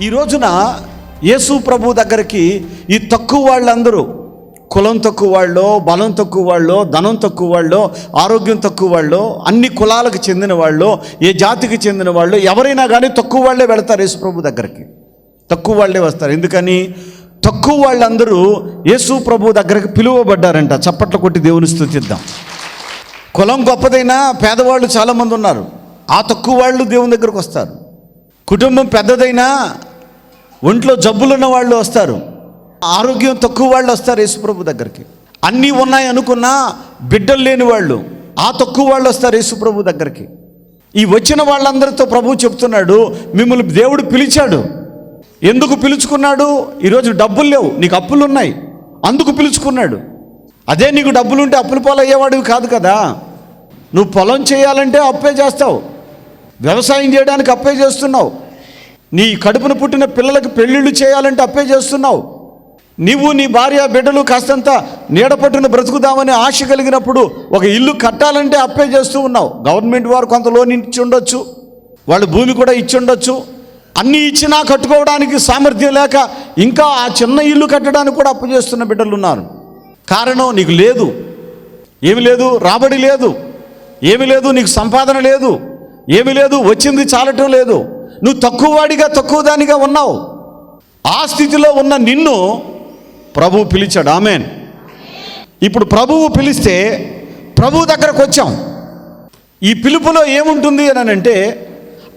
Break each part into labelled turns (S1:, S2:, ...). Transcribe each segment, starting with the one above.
S1: ఈ రోజున యేసు ప్రభు దగ్గరికి ఈ తక్కువ వాళ్ళందరూ కులం తక్కువ వాళ్ళు బలం తక్కువ వాళ్ళు ధనం తక్కువ వాళ్ళు ఆరోగ్యం తక్కువ వాళ్ళు అన్ని కులాలకు చెందిన వాళ్ళు ఏ జాతికి చెందిన వాళ్ళు ఎవరైనా కానీ తక్కువ వాళ్ళే వెళతారు యేసు ప్రభు దగ్గరికి. తక్కువ వాళ్ళే వస్తారు. ఎందుకని? తక్కువ వాళ్ళందరూ యేసు ప్రభు దగ్గరికి పిలువబడ్డారంట. చప్పట్లు కొట్టి దేవుని స్థుతిద్దాం. కులం గొప్పదైనా పేదవాళ్ళు చాలామంది ఉన్నారు. ఆ తక్కువ వాళ్ళు దేవుని దగ్గరకు వస్తారు. కుటుంబం పెద్దదైనా ఒంట్లో జబ్బులున్న వాళ్ళు వస్తారు. ఆరోగ్యం తక్కువ వాళ్ళు వస్తారు యేసుప్రభు దగ్గరికి. అన్నీ ఉన్నాయి అనుకున్నా బిడ్డలు లేని వాళ్ళు ఆ తక్కువ వాళ్ళు వస్తారు యేసుప్రభు దగ్గరికి. ఈ వచ్చిన వాళ్ళందరితో ప్రభు చెప్తున్నాడు మిమ్మల్ని దేవుడు పిలిచాడు. ఎందుకు పిలుచుకున్నాడు? ఈరోజు డబ్బులు లేవు నీకు అప్పులు ఉన్నాయి. అందుకు పిలుచుకున్నాడు. అదే నీకు డబ్బులుంటే అప్పుల పాలయ్యేవాడివి కాదు కదా. నువ్వు పొలం చేయాలంటే అప్పే చేస్తావు. వ్యవసాయం చేయడానికి అప్పే చేస్తున్నావు. నీ కడుపున పుట్టిన పిల్లలకు పెళ్ళిళ్ళు చేయాలంటే అప్పే చేస్తున్నావు. నీవు నీ భార్య బిడ్డలు కాస్తంత నీడపట్టున బ్రతుకుదామని ఆశ కలిగినప్పుడు ఒక ఇల్లు కట్టాలంటే అప్పే చేస్తూ ఉన్నావు. గవర్నమెంట్ వారు కొంత లోన్ ఇచ్చి ఉండొచ్చు. వాళ్ళు భూమి కూడా ఇచ్చి ఉండొచ్చు. అన్నీ ఇచ్చినా కట్టుకోవడానికి సామర్థ్యం లేక ఇంకా ఆ చిన్న ఇల్లు కట్టడానికి కూడా అప్పు చేస్తున్న బిడ్డలు ఉన్నారు కారణం నీకు లేదు. ఏమి లేదు రాబడి లేదు. ఏమి లేదు నీకు సంపాదన లేదు. ఏమి లేదు వచ్చింది చాలటం లేదు. నువ్వు తక్కువ వాడిగా తక్కువ దానిగా ఉన్నావు. ఆ స్థితిలో ఉన్న నిన్ను ప్రభు పిలిచాడు. ఆమెన్. ఇప్పుడు ప్రభువు పిలిస్తే ప్రభు దగ్గరకు వచ్చాం. ఈ పిలుపులో ఏముంటుంది అని అంటే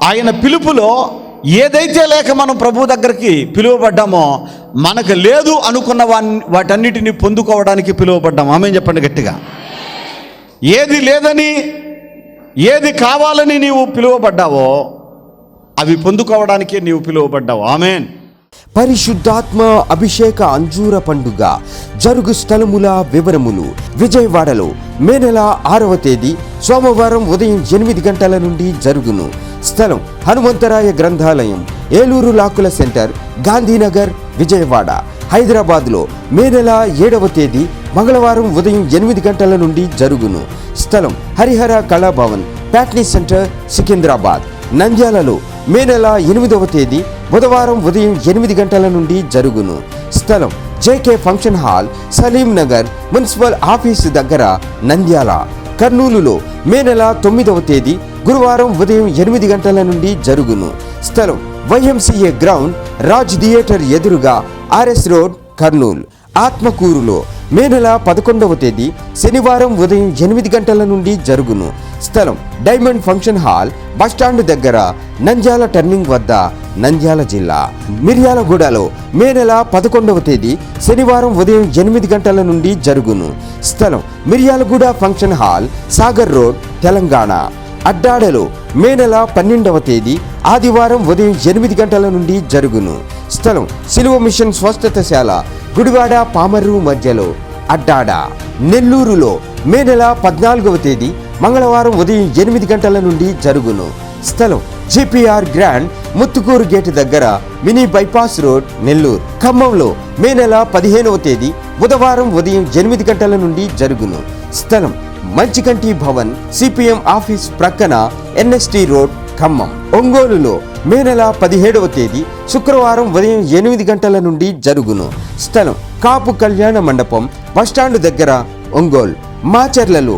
S1: ఆయన పిలుపులో ఏదైతే లేక మనం ప్రభు దగ్గరికి పిలువబడ్డామో మనకు లేదు అనుకున్న వాన్ వాటన్నిటిని పొందుకోవడానికి పిలువబడ్డాం. ఆమె చెప్పండి గట్టిగా. ఏది లేదని ఏది కావాలని నీవు పిలువబడ్డావో అవి పొందుకోవడానికే నీవు పిలువబడ్డావు. ఆమెన్.
S2: పరిశుద్ధాత్మ అభిషేక అంజూర పండుగ జరుగు స్థలముల వివరములు విజయవాడలో మే నెల ఆరవ తేదీ సోమవారం ఉదయం ఎనిమిది గంటల నుండి జరుగును. స్థలం హనుమంతరాయ గ్రంథాలయం ఏలూరు లాకుల సెంటర్ గాంధీనగర్ విజయవాడ. హైదరాబాద్లో మే నెల ఏడవ తేదీ మంగళవారం ఉదయం ఎనిమిది గంటల నుండి జరుగును. స్థలం హరిహర కళాభవన్ ప్యాట్నీ సెంటర్ సికింద్రాబాద్. నంద్యాలలో మే నెల ఎనిమిదవ తేదీ బుధవారం ఉదయం ఎనిమిది గంటల నుండి జరుగును. స్థలం JK function hall Salim Nagar municipal office దగ్గర నంద్యాల. కర్నూలులో మే నెల తొమ్మిదవ తేదీ గురువారం ఉదయం ఎనిమిది గంటల నుండి జరుగును. స్థలం వైఎంసీఏ గ్రౌండ్ రాజ్ థియేటర్ ఎదురుగా ఆర్ఎస్ రోడ్ కర్నూలు. ఆత్మకూరులో మే నెల పదకొండవ తేదీ శనివారం ఉదయం ఎనిమిది గంటల నుండి జరుగును. స్థలం డైమండ్ ఫంక్షన్ హాల్ బస్టాండ్ దగ్గర నంద్యాల టర్నింగ్ వద్ద నంద్యాల జిల్లా. మిర్యాలగూడలో మే నెల పదకొండవ తేదీ శనివారం ఉదయం ఎనిమిది గంటల నుండి జరుగును. స్థలం Miryalaguda function hall Sagar road Telangana. అడ్డాడలో May నెల పన్నెండవ తేదీ ఆదివారం ఉదయం ఎనిమిది గంటల నుండి జరుగును. స్థలం సిలువ మిషన్ స్వస్థతశాల గుడివాడ పామర్రు మధ్యలో. అడ్డాడ నెల్లూరులో మే నెల పద్నాలుగవ తేదీ మంగళవారం ఉదయం ఎనిమిది గంటల నుండి జరుగును. స్థలం జిపిఆర్ గ్రాండ్ ముత్తుకూరు గేట్ దగ్గర మినీ బైపాస్ రోడ్ నెల్లూరు. ఖమ్మంలో మే నెల పదిహేనవ తేదీ బుధవారం ఉదయం ఎనిమిది గంటల నుండి జరుగును. స్థలం మంచికంటి భవన్ సిపిఎం ఆఫీస్ ప్రక్కన ఎన్ఎస్టి రోడ్ ఖమ్మం. ఒంగోలులో మే నెల పదిహేడవ తేదీ శుక్రవారం ఉదయం ఎనిమిది గంటల నుండి జరుగును. స్థలం కాపు కళ్యాణ మండపం బస్టాండ్ దగ్గర ఒంగోలు. మాచర్లలో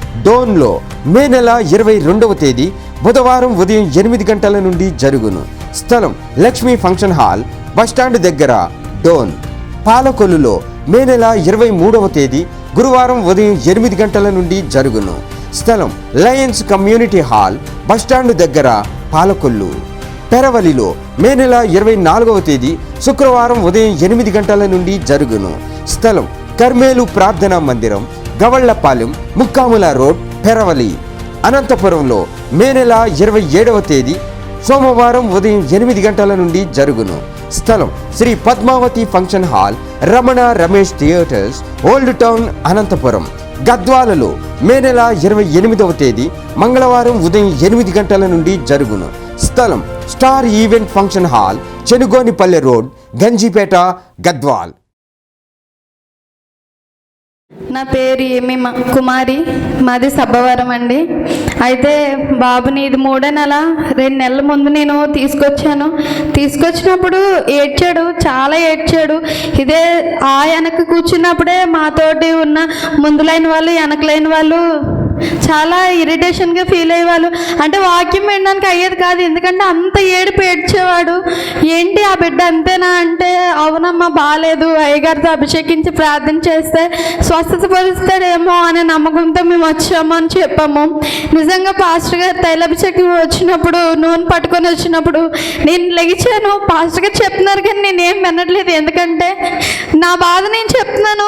S2: డోన్లో మే నెల ఇరవై రెండవ తేదీ బుధవారం ఉదయం ఎనిమిది గంటల నుండి జరుగును. స్థలం లక్ష్మీ ఫంక్షన్ హాల్ బస్టాండ్ దగ్గర డోన్. పాలకొల్లులో మే నెల ఇరవై మూడవ తేదీ గురువారం ఉదయం ఎనిమిది గంటల నుండి జరుగును. స్థలం లయన్స్ కమ్యూనిటీ హాల్ బస్టాండ్ దగ్గర పాలకొల్లు. పెరవలిలో మే నెల ఇరవై నాలుగవ తేదీ శుక్రవారం ఉదయం ఎనిమిది గంటల నుండి జరుగును. స్థలం కర్మేలు ప్రార్థనా మందిరం గవళ్ళపాలెం ముక్కాముల రోడ్ పెరవలి. అనంతపురంలో మే నెల ఇరవై ఏడవ తేదీ సోమవారం ఉదయం ఎనిమిది గంటల నుండి జరుగును. స్థలం Sri Padmavathi function hall Ramana Ramesh theatres old town Anantapuram. గద్వాలలో May నెల ఇరవై ఎనిమిదవ తేదీ మంగళవారం ఉదయం ఎనిమిది గంటల నుండి జరుగును. స్థలం star event function hall Chenugonipalle road Ganjipet Gadwal.
S3: నా పేరు ఏమి కుమారి మాది సబ్బవరం అండి. అయితే బాబుని ఇది మూడో నెల రెండు నెలల ముందు నేను తీసుకొచ్చాను. తీసుకొచ్చినప్పుడు ఏడ్చాడు చాలా ఏడ్చాడు. ఇదే ఆ వెనక కూర్చున్నప్పుడే మాతోటి ఉన్న ముందులైన వాళ్ళు వెనకలైన వాళ్ళు చాలా ఇరిటేషన్గా ఫీల్ అయ్యేవాళ్ళు. అంటే వాక్యం వినడానికి అయ్యేది కాదు ఎందుకంటే అంత ఏడుపు ఏడ్చేవాడు. ఏంటి ఆ బిడ్డ అంతేనా? అంటే అవునమ్మా బాగాలేదు అయ్యగారితో అభిషేకించి ప్రార్థన చేస్తే స్వస్థత పరుస్తాడేమో అనే నమ్మకంతో మేము వచ్చాము అని చెప్పాము. నిజంగా పాస్టర్ గారు తైలాభిషేకం వచ్చినప్పుడు నూనె పట్టుకొని వచ్చినప్పుడు నేను లెగిచాను పాస్టర్ గారు చెప్తున్నారు కానీ నేనేం వినట్లేదు. ఎందుకంటే నా బాధ నేను చెప్తున్నాను.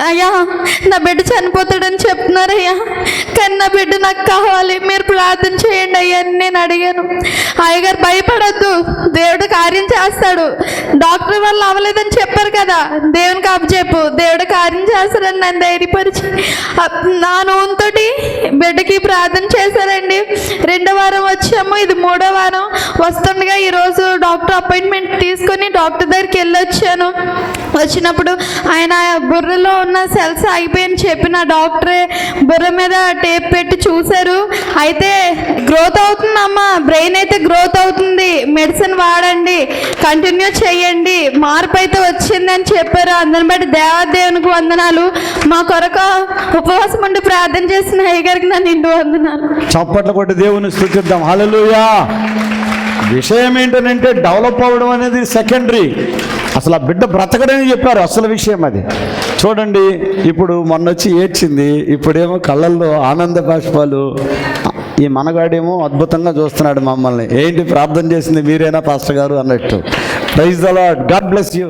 S3: అయ్యా నా బిడ్డ చనిపోతాడని చెప్తున్నారయ్యా. కానీ నా బిడ్డ నాకు కావాలి మీరు ప్రార్థన చేయండి అయ్యా అని నేను అడిగాను. అయ్యగారు భయపడద్దు దేవుడు కార్యం చేస్తాడు. డాక్టర్ వాళ్ళు అవ్వలేదని చెప్పారు కదా దేవునికి అప్పచెప్పు దేవుడు కార్యం చేస్తాడని నన్ను ధైర్యపరిచి. అప్- నా నూనెతో బిడ్డకి ప్రార్థన చేశారండి. రెండో వారం వచ్చాము ఇది మూడో వారం. వస్తుండగా ఈరోజు డాక్టర్ అపాయింట్మెంట్ తీసుకొని డాక్టర్ దగ్గరికి వెళ్ళొచ్చాను. వచ్చినప్పుడు ఆయన బుర్రలో ఉన్న సెల్స్ ఆగిపోయని చెప్పిన డాక్టరే బుర్ర మీద టేప్ పెట్టి చూశారు. అయితే గ్రోత్ అవుతుందమ్మా బ్రెయిన్ అయితే గ్రోత్ అవుతుంది. మెడిసిన్ వాడండి కంటిన్యూ చేయండి. మార్పు అయితే వచ్చిందని చెప్పారు. అందరిని బట్టి దేవాదేవునికి వందనాలు. మా కొరకు ఉపవాసం ఉండి ప్రార్థన చేసిన అయ్యగారికి నా నిండు వందనాలు.
S1: చప్పట్లు కొట్టి దేవుని స్థుతిద్దాం. హలో విషయం ఏంటంటే డెవలప్ అవ్వడం అనేది సెకండరీ. అసలు ఆ బిడ్డ బ్రతకడని చెప్పారు అసలు విషయం అది. చూడండి ఇప్పుడు మొన్న వచ్చి ఏడ్చింది ఇప్పుడేమో కళ్ళల్లో ఆనంద బాష్పాలు ఈ మనగాడేమో అద్భుతంగా చూస్తున్నాడు మమ్మల్ని. ఏంటి ప్రార్థన చేసింది మీరేనా పాస్టర్ గారు అన్నట్టు. ప్రైజ్ అలా గాడ్ బ్లెస్ యూ.